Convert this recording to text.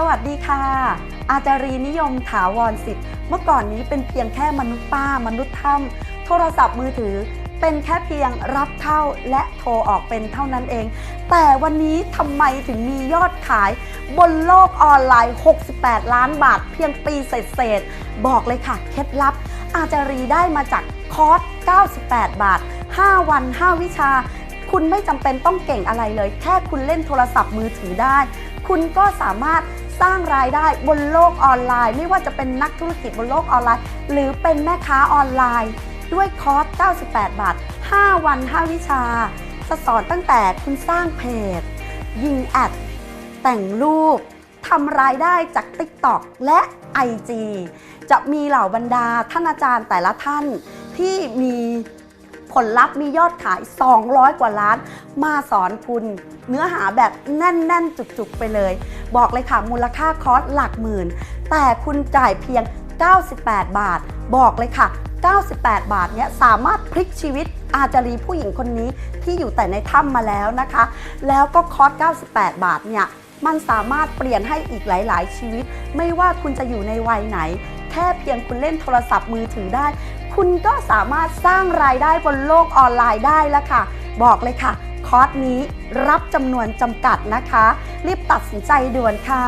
สวัสดีค่ะ อาจารีนิยมถาวรสิทธิ์ เมื่อก่อนนี้เป็นเพียงแค่มนุษย์ป้ามนุษย์ถ้ำโทรศัพท์มือถือเป็นแค่เพียงรับเข้าและโทรออกเป็นเท่านั้นเอง แต่วันนี้ทำไมถึงมียอดขายบนโลกออนไลน์ 68 ล้านบาทเพียงปีเศษๆบอกเลยค่ะเคล็ดลับ อาจารีได้มาจากคอร์ส 98 บาท 5 วัน 5 วิชา คุณไม่จำเป็นต้องเก่งอะไรเลย แค่คุณเล่นโทรศัพท์มือถือได้ คุณก็สามารถ สร้างรายได้บนโลกออนไลน์ ไม่ว่าจะเป็นนักธุรกิจบนโลกออนไลน์ หรือเป็นแม่ค้าออนไลน์ ด้วยคอร์ส 98 บาท 5 วัน 5 วิชาจะสอนตั้งแต่คุณสร้างเพจ ยิงแอด แต่งรูปทำรายได้จาก TikTok และ IG จะมีเหล่าบรรดาท่านอาจารย์แต่ละท่านที่มี ผลลัพธ์มียอดขาย 200 กว่าล้าน มาสอนคุณ เนื้อหาแบบแน่น ๆ จุก ๆ ไปเลย บอกเลยค่ะ มูลค่าคอร์สหลักหมื่น แต่คุณจ่ายเพียง 98 บาท บอกเลยค่ะ 98 บาทเนี้ยสามารถพลิกชีวิตอาจารีผู้หญิงคนนี้ที่อยู่แต่ในถ้ำมาแล้วนะคะ แล้วก็คอร์ส 98 บาทเนี่ยมันสามารถเปลี่ยนให้อีกหลาย ๆ ชีวิต ไม่ว่าคุณจะอยู่ในวัยไหน ค่เพียงคุณเล่นโทรศัพท์มือถือได้ คุณก็สามารถสร้างรายได้บนโลกออนไลน์ได้แล้วค่ะ บอกเลยค่ะ คอร์สนี้รับจำนวนจำกัดนะคะ รีบตัดสินใจด่วนค่ะ